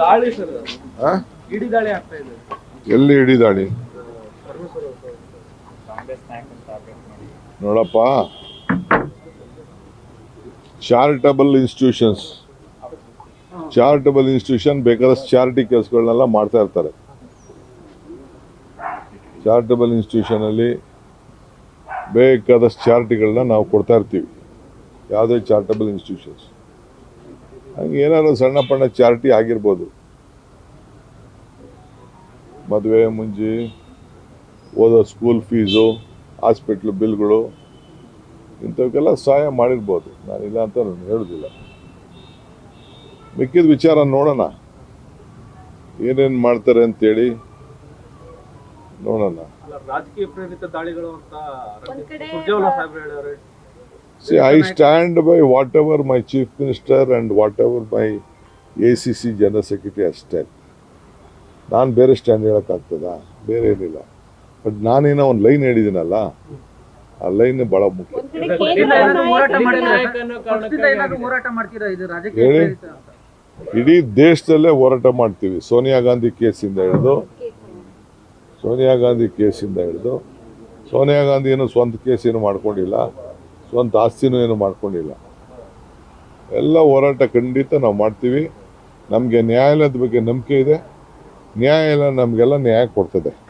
ದಾಳಿ. ಇಡೀ ದಾಳಿ ಎಲ್ಲಿ ಹಿಡಿದಾಳಿ ಸರ್. ನೋಡಪ್ಪ. ಚಾರಿಟಬಲ್ ಇನ್ಸ್ಟಿಟ್ಯೂಷನ್ಸ್ ಚಾರಿಟಬಲ್ ಇನ್ಸ್ಟಿಟ್ಯೂಷನ್ ಬೇಕಾದಷ್ಟು ಚಾರಿಟಿ ಕೆಲಸಗಳನ್ನೆಲ್ಲ ಮಾಡ್ತಾ ಇರ್ತಾರೆ. ಚಾರಿಟಬಲ್ ಇನ್ಸ್ಟಿಟ್ಯೂಷನಲ್ಲಿ ಬೇಕಾದಷ್ಟು ಚಾರಿಟಿಗಳನ್ನ ನಾವು ಕೊಡ್ತಾ ಇರ್ತೀವಿ. ಯಾವುದೇ ಚಾರಿಟಬಲ್ ಇನ್ಸ್ಟಿಟ್ಯೂಷನ್ಸ್ ಹಂಗೆ ಏನಾದ್ರು ಸಣ್ಣ ಪಣ್ಣ ಚಾರಿಟಿ ಆಗಿರ್ಬೋದು. ಮದುವೆ ಮುಂಜಿ ಓದೋ ಸ್ಕೂಲ್ ಫೀಸು ಹಾಸ್ಪಿಟ್ಲ್ ಬಿಲ್ಗಳು ಇಂಥವಕ್ಕೆಲ್ಲ ಸಹಾಯ ಮಾಡಿರ್ಬೋದು. ನಾನಿಲ್ಲ ಅಂತ ನಾನು ಹೇಳೋದಿಲ್ಲ. ಮಿಕ್ಕಿದ ವಿಚಾರ ನೋಡೋಣ. ಏನೇನು ಮಾಡ್ತಾರೆ ಅಂತೇಳಿ ನೋಡೋಣ. ಅಲ್ಲ ರಾಜಕೀಯ ಪ್ರೇರಿತ ದಾಳಿಗಳು ಅಂತ ಒಂದ್ I stand by whatever see I stand by whatever my chief minister and whatever my A C C general secretary ಅಷ್ಟೇ ನಾನು ಬೇರೆ ಸ್ಟ್ಯಾಂಡ್ ಹೇಳೋಕ್ಕಾಗ್ತದ ಬೇರೆ ಏನಿಲ್ಲ ಬಟ್ ನಾನೇನೋ ಒಂದು ಲೈನ್ ಹೇಳಿದ್ದೀನಲ್ಲ ಆ ಲೈನ್ ಭಾಳ ಮುಖ್ಯ ಹೇಳಿ. ಇಡೀ ದೇಶದಲ್ಲೇ ಹೋರಾಟ ಮಾಡ್ತೀವಿ. ಸೋನಿಯಾ ಗಾಂಧಿ ಕೇಸಿಂದ ಹಿಡಿದು ಸೋನಿಯಾ ಗಾಂಧಿ ಕೇಸಿಂದ ಹಿಡಿದು ಸೋನಿಯಾ ಗಾಂಧಿ ಏನು ಸ್ವಂತ ಕೇಸ್ ಏನು ಮಾಡ್ಕೊಂಡಿಲ್ಲ. ಸ್ವಂತ ಆಸ್ತಿನೂ ಏನು ಮಾಡ್ಕೊಂಡಿಲ್ಲ. ಎಲ್ಲ ಹೋರಾಟ ಖಂಡಿತ ನಾವು ಮಾಡ್ತೀವಿ. ನಮಗೆ ನ್ಯಾಯಾಲಯದ ಬಗ್ಗೆ ನಂಬಿಕೆ ಇದೆ. ನ್ಯಾಯಾಲಯ ನಮಗೆಲ್ಲ ನ್ಯಾಯ ಕೊಡ್ತದೆ.